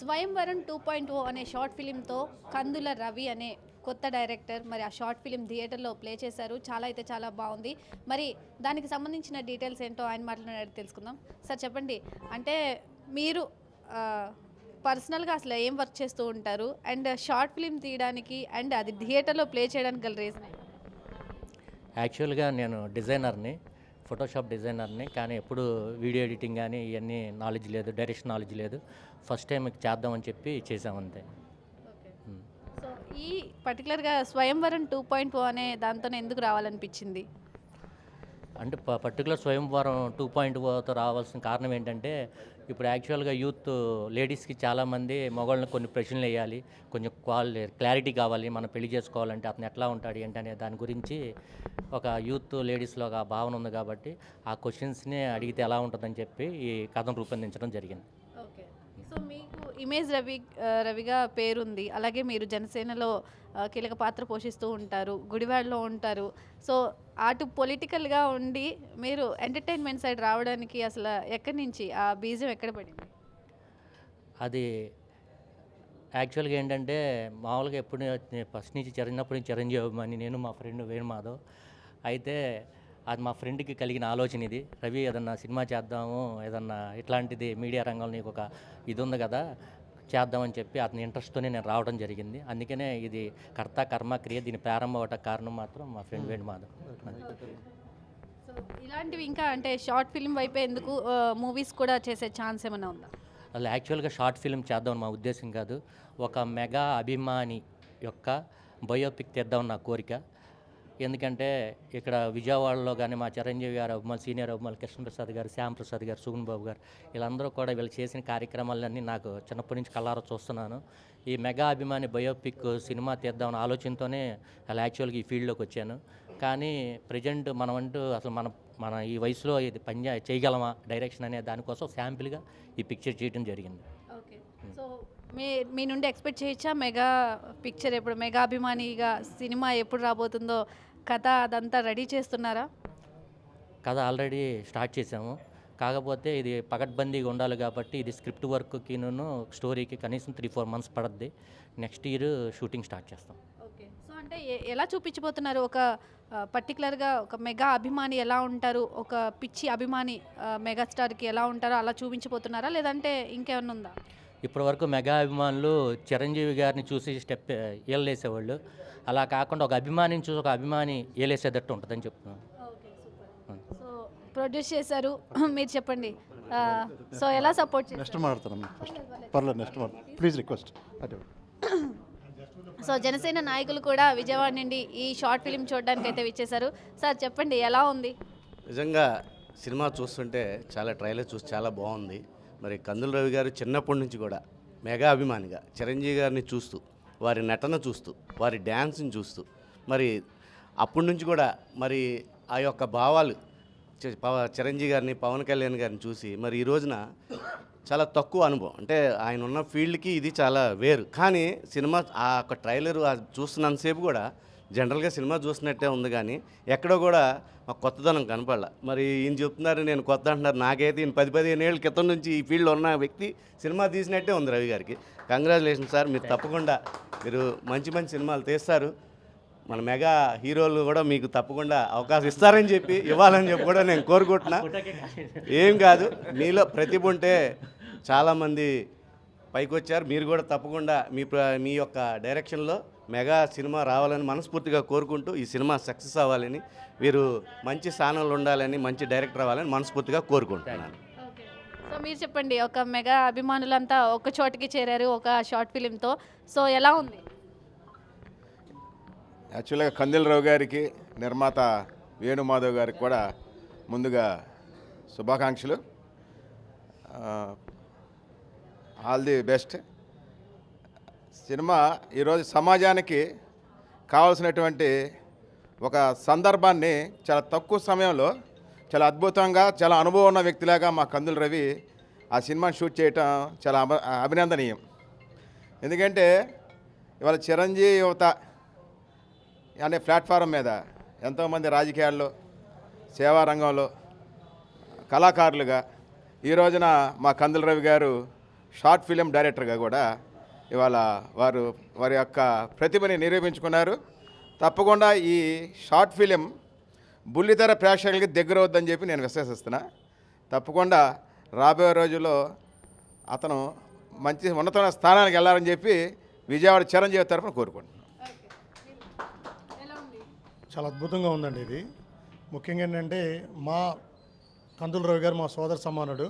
స్వయంవరం two point ఓ అనే short ఫిలింతో కందుల రవి అనే కొత్త డైరెక్టర్ మరి ఆ షార్ట్ ఫిలిం థియేటర్లో ప్లే చేశారు. చాలా అయితే చాలా బాగుంది. మరి దానికి సంబంధించిన డీటెయిల్స్ ఏంటో ఆయన మాట్లాడినట్టు తెలుసుకుందాం. సార్ చెప్పండి. అంటే మీరు పర్సనల్గా అసలు ఏం వర్క్ చేస్తూ ఉంటారు? అండ్ షార్ట్ ఫిలిం తీయడానికి అండ్ అది థియేటర్లో ప్లే చేయడానికి గల రీజన్ యాక్చువల్గా నేను డిజైనర్ని. ఫోటోషాప్ డిజైనర్ని కానీ ఎప్పుడు వీడియో ఎడిటింగ్ కానీ ఇవన్నీ నాలెడ్జ్ లేదు డైరెక్షన్ నాలెడ్జ్ లేదు. ఫస్ట్ టైం చేద్దామని చెప్పి చేసామంతే ఈ పర్టికులర్గా స్వయంవరం టూ పాయింట్ ఓ అనే దాంతో ఎందుకు రావాలనిపించింది? అంటే పర్టికులర్ స్వయంవరం టూ పాయింట్ ఓతో రావాల్సిన కారణం ఏంటంటే ఇప్పుడు యాక్చువల్గా యూత్ లేడీస్కి చాలామంది మగవాళ్ళని కొన్ని ప్రశ్నలు వేయాలి కొంచెం క్వాలి క్లారిటీ కావాలి మనం పెళ్ళి చేసుకోవాలంటే అతను ఎట్లా ఉంటాడు ఏంటి అనే దాని గురించి ఒక యూత్ లేడీస్లో ఒక భావన ఉంది కాబట్టి ఆ క్వశ్చన్స్ని అడిగితే ఎలా ఉంటుందని చెప్పి ఈ కథను రూపొందించడం జరిగింది. ఓకే. సో మీ ఇమేజ్ రవి రవిగా పేరుంది. అలాగే మీరు జనసేనలో కీలక పాత్ర పోషిస్తూ ఉంటారు గుడివాడలో ఉంటారు. సో అటు పొలిటికల్గా ఉండి మీరు ఎంటర్టైన్మెంట్ సైడ్ రావడానికి అసలు ఎక్కడి నుంచి ఆ బీజం ఎక్కడ పడింది? అది యాక్చువల్గా ఏంటంటే మామూలుగా ఎప్పుడు ఫస్ట్ నుంచి చిరంజప్పటి నుంచి చిరంజీవి అభిమాని నేను మా ఫ్రెండ్ వేణుమాధవ్. అయితే అది మా ఫ్రెండ్కి కలిగిన ఆలోచన ఇది. రవి ఏదన్నా సినిమా చేద్దాము ఏదన్నా ఇట్లాంటిది మీడియా రంగంలో నీకు ఒక ఇది ఉంది కదా చేద్దామని చెప్పి అతని ఇంట్రెస్ట్తోనే నేను రావడం జరిగింది. అందుకనే ఇది కర్త కర్మ క్రియ దీని ప్రారంభం అవటం కారణం మాత్రం మా ఫ్రెండ్ వేణుమాధవ్. సో ఇలాంటివి ఇంకా అంటే షార్ట్ ఫిల్మ్ వైపే ఎందుకు మూవీస్ కూడా చేసే ఛాన్స్ ఏమైనా ఉందా? అసలు యాక్చువల్గా షార్ట్ ఫిల్మ్ చేద్దామని మా ఉద్దేశం కాదు. ఒక మెగా అభిమాని యొక్క బయోపిక్ తీద్దామని నా కోరిక. ఎందుకంటే ఇక్కడ విజయవాడలో కానీ మా చిరంజీవి గారు అభిమానులు సీనియర్ అభిమానులు కృష్ణప్రసాద్ గారు శ్యామ్ ప్రసాద్ గారు సుగుణ్ బాబు గారు వీళ్ళందరూ కూడా వీళ్ళు చేసిన కార్యక్రమాలన్నీ నాకు చిన్నప్పటి నుంచి కళ్ళారా చూస్తున్నాను. ఈ మెగా అభిమాని బయోపిక్ సినిమా తీద్దామని ఆలోచనతోనే అలా యాక్చువల్గా ఈ ఫీల్డ్లోకి వచ్చాను. కానీ ప్రజెంట్ మనం అంటూ అసలు మన మన ఈ వయసులో ఇది పని చేయగలమా డైరెక్షన్ అనే దానికోసం శాంపిల్గా ఈ పిక్చర్ చేయడం జరిగింది. ఓకే. సో మీ మీ నుండి ఎక్స్పెక్ట్ చేయొచ్చా? మెగా పిక్చర్ ఎప్పుడు మెగా అభిమానిగా సినిమా ఎప్పుడు రాబోతుందో కథ అదంతా రెడీ చేస్తున్నారా? కథ ఆల్రెడీ స్టార్ట్ చేసాము. కాకపోతే ఇది పకడ్బందీగా ఉండాలి కాబట్టి ఇది స్క్రిప్ట్ వర్క్కిను స్టోరీకి కనీసం త్రీ ఫోర్ మంత్స్ పడద్ది. నెక్స్ట్ ఇయర్ షూటింగ్ స్టార్ట్ చేస్తాం. ఓకే. సో అంటే ఎలా చూపించబోతున్నారు? ఒక పర్టికులర్గా ఒక మెగా అభిమాని ఎలా ఉంటారు? ఒక పిచ్చి అభిమాని మెగాస్టార్కి ఎలా ఉంటారో అలా చూపించబోతున్నారా? లేదంటే ఇంకేమన్నా ఉందా? ఇప్పటి వరకు మెగా అభిమానులు చిరంజీవి గారిని చూసి స్టెప్ ఏలేసేవాళ్ళు. అలా కాకుండా ఒక అభిమానిని చూసి ఒక అభిమాని ఏలేసేటట్టు ఉంటుందని చెప్తున్నాను. Okay super. సో ప్రొడ్యూస్ చేశారు. మీరు చెప్పండి. సో ఎలా సపోర్ట్ చేస్తారు నెక్స్ట్ మాట్లాడతాను ఫస్ట్. పర్లేదు నెక్స్ట్ ప్లీజ్ రిక్వెస్ట్. అదే. సో జనసేన నాయకులు కూడా విజయవాడ నుండి ఈ షార్ట్ ఫిలిం చూడడానికి అయితే విచ్చేశారు. సార్ చెప్పండి ఎలా ఉంది? నిజంగా సినిమా చూస్తుంటే చాలా ట్రైలర్ చూసి చాలా బాగుంది. మరి కందుల రవి గారు చిన్నప్పటి నుంచి కూడా మెగా అభిమానిగా చిరంజీవి గారిని చూస్తూ వారి నటన చూస్తూ వారి డ్యాన్స్ని చూస్తూ మరి అప్పటి నుంచి కూడా మరి ఆ యొక్క భావాలు పవ- చిరంజీవి గారిని పవన్ కళ్యాణ్ గారిని చూసి మరి ఈ రోజున చాలా తక్కువ అనుభవం. అంటే ఆయన ఉన్న ఫీల్డ్కి ఇది చాలా వేరు. కానీ సినిమా ఆ యొక్క ట్రైలర్ చూస్తున్నంతసేపు కూడా జనరల్గా సినిమా చూసినట్టే ఉంది కానీ ఎక్కడో కూడా ఒక కొత్తదనం కనపడాల. మరి ఈయన చెప్తున్నారు నేను కొత్త అంటున్నారు నాకైతే ఈయన పది పదిహేను ఏళ్ళ క్రితం నుంచి ఈ ఫీల్డ్లో ఉన్న వ్యక్తి సినిమా తీసినట్టే ఉంది రవి గారికి. కంగ్రాచులేషన్ సార్ మీరు తప్పకుండా మీరు మంచి మంచి సినిమాలు తీస్తారు. మన మెగా హీరోలు కూడా మీకు తప్పకుండా అవకాశం ఇస్తారని చెప్పి ఇవ్వాలని చెప్పి కూడా నేను కోరుకుంటున్నా. ఏం కాదు మీలో ప్రతిభ ఉంటే చాలామంది పైకి వచ్చారు మీరు కూడా తప్పకుండా మీ ప్ర- మీ యొక్క డైరెక్షన్లో మెగా సినిమా రావాలని మనస్ఫూర్తిగా కోరుకుంటూ ఈ సినిమా సక్సెస్ అవ్వాలని వీరు మంచి స్థానంలో ఉండాలని మంచి డైరెక్టర్ అవ్వాలని మనస్ఫూర్తిగా కోరుకుంటున్నాను. ఓకే సో మీరు చెప్పండి ఒక మెగా అభిమానులంతా ఒక చోటికి చేరారు ఒక షార్ట్ ఫిలింతో. సో ఎలా ఉంది? యాక్చువల్గా కందిలరావు గారికి నిర్మాత వేణుమాధవ్ గారికి కూడా ముందుగా శుభాకాంక్షలు. All the best. సినిమా ఈరోజు సమాజానికి కావాల్సినటువంటి ఒక సందర్భాన్ని చాలా తక్కువ సమయంలో చాలా అద్భుతంగా చాలా అనుభవం ఉన్న వ్యక్తిలాగా మా కందుల రవి ఆ సినిమాని షూట్ చేయటం చాలా అభ- అభినందనీయం. ఎందుకంటే ఇవాళ చిరంజీవి యువత అనే ప్లాట్ఫారం మీద ఎంతోమంది రాజకీయాల్లో సేవా రంగంలో కళాకారులుగా ఈ రోజున మా కందుల రవి గారు షార్ట్ ఫిలిం డైరెక్టర్గా కూడా ఇవాళ వారు వారి యొక్క ప్రతిభని నిరూపించుకున్నారు. తప్పకుండా ఈ షార్ట్ ఫిలిం బుల్లితెర ప్రేక్షకులకి దగ్గర అవుద్దని చెప్పి నేను విశ్వసిస్తున్నా. తప్పకుండా రాబోయే రోజుల్లో అతను మంచి ఉన్నతమైన స్థానానికి వెళ్ళాలని చెప్పి విజయవాడ చిరంజీవి తరఫున కోరుకుంటున్నాను. చాలా అద్భుతంగా ఉందండి ఇది. ముఖ్యంగా ఏంటంటే మా కందుల రవి గారు మా సోదర సమానుడు.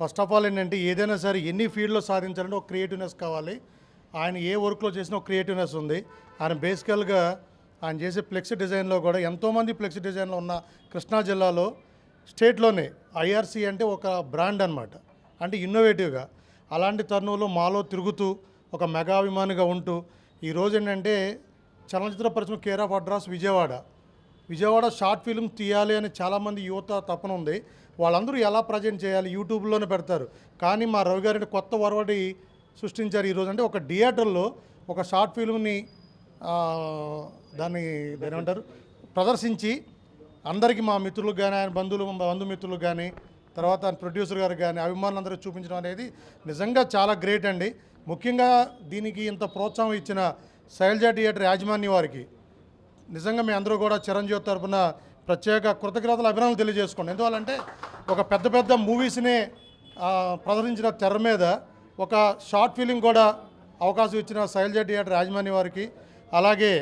ఫస్ట్ ఆఫ్ ఆల్ ఏంటంటే ఏదైనా సరే ఎన్ని ఫీల్డ్లో సాధించాలంటే ఒక క్రియేటివ్నెస్ కావాలి. ఆయన ఏ వర్క్లో చేసినా ఒక క్రియేటివ్నెస్ ఉంది. ఆయన బేసికల్గా ఆయన చేసే ఫ్లెక్స్ డిజైన్లో కూడా ఎంతోమంది ఫ్లెక్స్ డిజైన్లో ఉన్న కృష్ణా జిల్లాలో స్టేట్లోనే ఐఆర్సీ అంటే ఒక బ్రాండ్ అనమాట అంటే ఇన్నోవేటివ్గా అలాంటి తరుణంలో మాలో తిరుగుతూ ఒక మెగాభిమానిగా ఉంటూ ఈరోజు ఏంటంటే చలనచిత్ర పరిశ్రమ care of address Vijayawada. Vijayawada short film తీయాలి అని చాలామంది యువత తపన ఉంది. వాళ్ళందరూ ఎలా ప్రజెంట్ చేయాలి? యూట్యూబ్లోనే పెడతారు. కానీ మా రవి గారిని కొత్త వరవడి సృష్టించారు ఈరోజు. అంటే ఒక థియేటర్లో ఒక షార్ట్ ఫిల్మ్ని దాన్ని దాని ఏమంటారు ప్రదర్శించి అందరికీ మా మిత్రులకు కానీ ఆయన బంధువులు బంధుమిత్రులకు కానీ తర్వాత ప్రొడ్యూసర్ గారికి కానీ అభిమానులందరికీ చూపించడం అనేది నిజంగా చాలా గ్రేట్ అండి. ముఖ్యంగా దీనికి ఇంత ప్రోత్సాహం ఇచ్చిన శైలజ థియేటర్ యాజమాన్య వారికి నిజంగా మీ అందరూ కూడా చిరంజీవి తరఫున ప్రత్యేక కృతజ్ఞతలు అభినందనలు తెలియజేసుకోండి. ఎందువల్లంటే ఒక పెద్ద పెద్ద మూవీస్ని ప్రదర్శించిన తెర మీద ఒక షార్ట్ ఫిలిం కూడా అవకాశం ఇచ్చిన శైలజ థియేటర్ యాజమాన్య వారికి అలాగే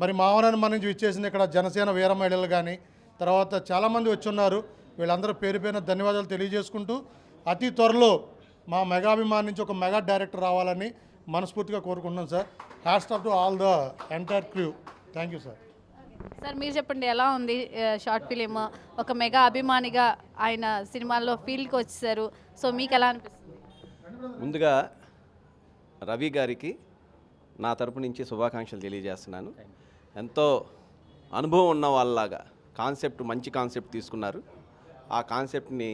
మరి మావనాన్ని మన నుంచి ఇచ్చేసింది ఇక్కడ జనసేన వీర మహిళలు కానీ తర్వాత చాలామంది వచ్చి ఉన్నారు వీళ్ళందరూ పేరు పైన ధన్యవాదాలు తెలియజేసుకుంటూ అతి త్వరలో మా మెగాభిమాన్ నుంచి ఒక మెగా డైరెక్టర్ రావాలని మనస్ఫూర్తిగా కోరుకుంటున్నాం sir. Hats off to all the entire crew thank you sir. Sir మీరు చెప్పండి ఎలా ఉంది షార్ట్ ఫిలిం? ఒక మెగా అభిమానిగా ఆయన సినిమాల్లో ఫీల్డ్కి వచ్చేసారు. సో మీకు ఎలా అనిపిస్తుంది? ముందుగా రవి గారికి నా తరపు నుంచి శుభాకాంక్షలు తెలియజేస్తున్నాను. ఎంతో అనుభవం ఉన్న వాళ్ళలాగా కాన్సెప్ట్ మంచి కాన్సెప్ట్ తీసుకున్నారు. ఆ కాన్సెప్ట్ని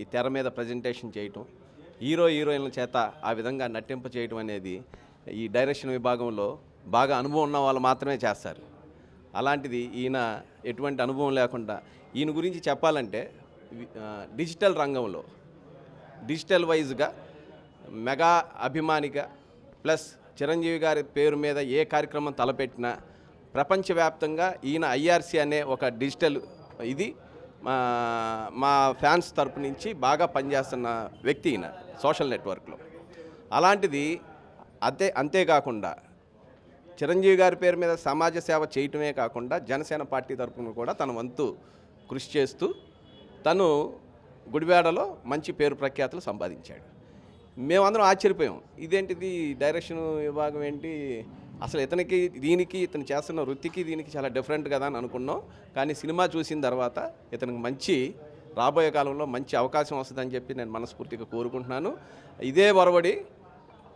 ఈ తెర మీద ప్రజెంటేషన్ చేయటం హీరో హీరోయిన్ల చేత ఆ విధంగా నటింప చేయటం అనేది ఈ డైరెక్షన్ విభాగంలో బాగా అనుభవం ఉన్న వాళ్ళు మాత్రమే చేస్తారు. అలాంటిది ఈయన ఎటువంటి అనుభవం లేకుండా ఈయన గురించి చెప్పాలంటే డిజిటల్ రంగంలో డిజిటల్ వైజ్గా మెగా అభిమానిగా ప్లస్ చిరంజీవి గారి పేరు మీద ఏ కార్యక్రమం తలపెట్టినా ప్రపంచవ్యాప్తంగా ఈయన ఐఆర్సీ అనే ఒక డిజిటల్ ఇది మా మా ఫ్యాన్స్ తరపు నుంచి బాగా పనిచేస్తున్న వ్యక్తి ఈయన సోషల్ నెట్వర్క్లో. అలాంటిది అంతే అంతేకాకుండా చిరంజీవి గారి పేరు మీద సమాజ సేవ చేయటమే కాకుండా జనసేన పార్టీ తరఫున కూడా తన వంతు కృషి చేస్తూ తను గుడివాడలో మంచి పేరు ప్రఖ్యాతులు సంపాదించాడు. మేమందరం ఆశ్చర్యపోయాం. ఇదేంటిది డైరెక్షన్ విభాగం ఏంటి? అసలు ఇతనికి దీనికి ఇతను చేస్తున్న వృత్తికి దీనికి చాలా డిఫరెంట్ కదా అని అనుకున్నాం. కానీ సినిమా చూసిన తర్వాత ఇతనికి మంచి రాబోయే కాలంలో మంచి అవకాశం వస్తుందని చెప్పి నేను మనస్ఫూర్తిగా కోరుకుంటున్నాను. ఇదే వరవడి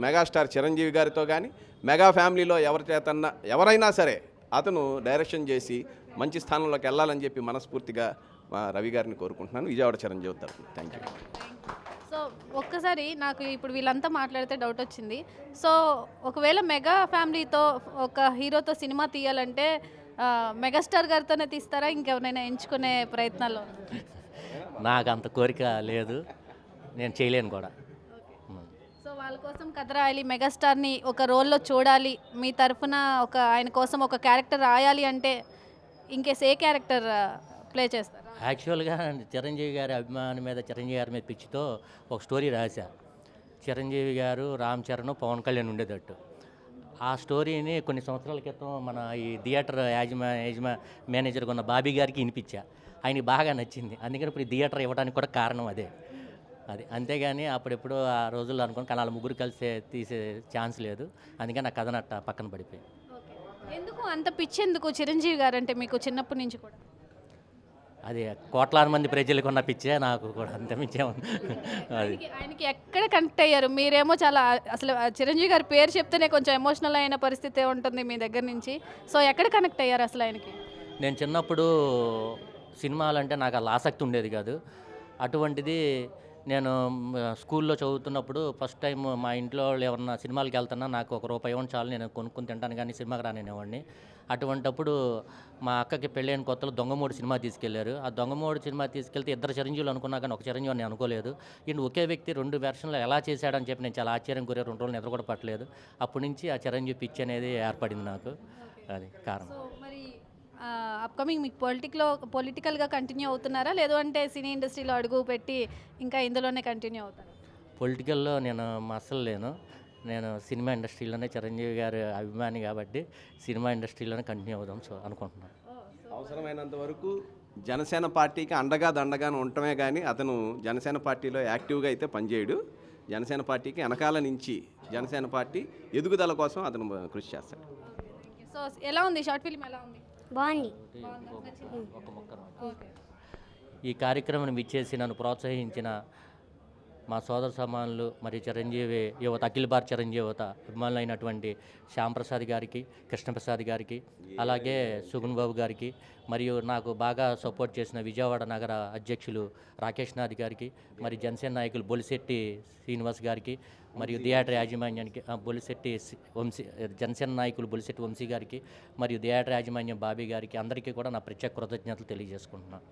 మెగాస్టార్ చిరంజీవి గారితో కానీ మెగా ఫ్యామిలీలో ఎవరి చేతన్నా ఎవరైనా సరే అతను డైరెక్షన్ చేసి మంచి స్థానంలోకి వెళ్ళాలని చెప్పి మనస్ఫూర్తిగా మా రవి గారిని కోరుకుంటున్నాను. విజయవాడ చిరంజీవి తరఫున. థ్యాంక్ యూ సో ఒక్కసారి నాకు ఇప్పుడు వీళ్ళంతా మాట్లాడితే డౌట్ వచ్చింది. సో ఒకవేళ మెగా ఫ్యామిలీతో ఒక హీరోతో సినిమా తీయాలంటే మెగాస్టార్ గారితోనే తీస్తారా? ఇంకెవరైనా ఎంచుకునే ప్రయత్నాల్లో ఉన్నారా? నాకు అంత కోరిక లేదు. నేను చేయలేను కూడా. వాళ్ళ కోసం కథ రాయాలి మెగాస్టార్ని ఒక రోల్లో చూడాలి మీ తరఫున ఒక ఆయన కోసం ఒక క్యారెక్టర్ రాయాలి అంటే ఇంకేస్ ఏ క్యారెక్టర్ ప్లే చేస్తారు? యాక్చువల్గా చిరంజీవి గారి అభిమాని మీద చిరంజీవి గారి మీద పిచ్చితో ఒక స్టోరీ రాశా. చిరంజీవి గారు రామ్ చరణ్ పవన్ కళ్యాణ్ ఉండేటట్టు. ఆ స్టోరీని కొన్ని సంవత్సరాల క్రితం మన ఈ థియేటర్ యాజమా యాజమా మేనేజర్గా ఉన్న బాబీ గారికి వినిపించా. ఆయనకి బాగా నచ్చింది. అందుకని ఇప్పుడు ఈ థియేటర్ ఇవ్వడానికి కూడా కారణం అదే. అది అంతేగాని అప్పుడెప్పుడు ఆ రోజుల్లో అనుకుని కానీ వాళ్ళ ముగ్గురు కలిసే తీసే ఛాన్స్ లేదు. అందుకని ఆ కథ నట్ట పక్కన పడిపోయింది. ఎందుకు అంత పిచ్చి ఎందుకు? చిరంజీవి గారు అంటే మీకు చిన్నప్పటి నుంచి కూడా. అది కోట్లాది మంది ప్రజలకు ఉన్న పిచ్చే నాకు కూడా అంత మించే ఉంది అది. ఆయనకి- ఎక్కడ కనెక్ట్ అయ్యారు? మీరేమో చాలా అసలు చిరంజీవి గారి పేరు చెప్తేనే కొంచెం ఎమోషనల్ అయిన పరిస్థితి ఉంటుంది మీ దగ్గర నుంచి. సో ఎక్కడ కనెక్ట్ అయ్యారు అసలు ఆయనకి? నేను చిన్నప్పుడు సినిమాలంటే నాకు అలా ఆసక్తి ఉండేది కాదు. అటువంటిది నేను స్కూల్లో చదువుతున్నప్పుడు ఫస్ట్ టైం మా ఇంట్లో వాళ్ళు ఎవరన్నా సినిమాలకు వెళ్తున్నా నాకు ఒక రూపాయి ఇవ్వండి చాలు నేను కొనుక్కుని తింటాను కానీ సినిమాకి రానేవాడిని అటువంటప్పుడు మా అక్కకి పెళ్ళైన కొత్తలో దొంగమూడు సినిమా తీసుకెళ్ళారు. ఆ దొంగమూడు సినిమా తీసుకెళ్తే ఇద్దరు చిరంజీవులు అనుకున్నా కానీ ఒక చిరంజీవి నేను అనుకోలేదు. ఈయన ఒకే వ్యక్తి రెండు వెర్షన్లు ఎలా చేశాడని చెప్పి నేను చాలా ఆశ్చర్యం కోరే రెండు రోజులు నిద్ర కూడా పట్టలేదు. అప్పటి నుంచి ఆ చిరంజీవి పిచ్చి అనేది ఏర్పడింది నాకు. అది కారణం. అప్కమింగ్ మీకు పొలిటిక్లో పొలిటికల్గా కంటిన్యూ అవుతున్నారా? లేదు అంటే సినీ ఇండస్ట్రీలో అడుగు పెట్టి ఇంకా ఇందులోనే కంటిన్యూ అవుతారా? పొలిటికల్లో నేను అస్సలు లేను. నేను సినిమా ఇండస్ట్రీలోనే చిరంజీవి గారి అభిమాని కాబట్టి సినిమా ఇండస్ట్రీలోనే కంటిన్యూ అవుదాం సో అనుకుంటున్నాను అవసరమైనంత వరకు జనసేన పార్టీకి అండగా దండగానే ఉండటమే కానీ అతను జనసేన పార్టీలో యాక్టివ్గా అయితే పనిచేయడు. జనసేన పార్టీకి వెనకాల నుంచి జనసేన పార్టీ ఎదుగుదల కోసం అతను కృషి చేస్తాడు. సో ఎలా ఉంది? షార్ట్ ఫిల్మ్ ఎలా ఉంది? బాగుంది. ఈ కార్యక్రమం ఇచ్చేసి నన్ను ప్రోత్సహించిన మా సోదర సమానులు మరియు చిరంజీవి యువత అఖిల భారత చిరంజీవి యువత అభిమానులైనటువంటి శ్యాంప్రసాద్ గారికి కృష్ణప్రసాద్ గారికి అలాగే సుగుణ్ బాబు గారికి మరియు నాకు బాగా సపోర్ట్ చేసిన విజయవాడ నగర అధ్యక్షులు రాకేష్ నాథ్ గారికి మరి జనసేన నాయకులు బొలిశెట్టి శ్రీనివాస్ గారికి మరియు థియేటర్ యాజమాన్యానికి బొలిశెట్టి వంశీ జనసేన నాయకులు బొలిశెట్టి వంశీ గారికి మరియు థియేటర్ యాజమాన్యం బాబీ గారికి అందరికీ కూడా నా ప్రత్యేక కృతజ్ఞతలు తెలియజేసుకుంటున్నాను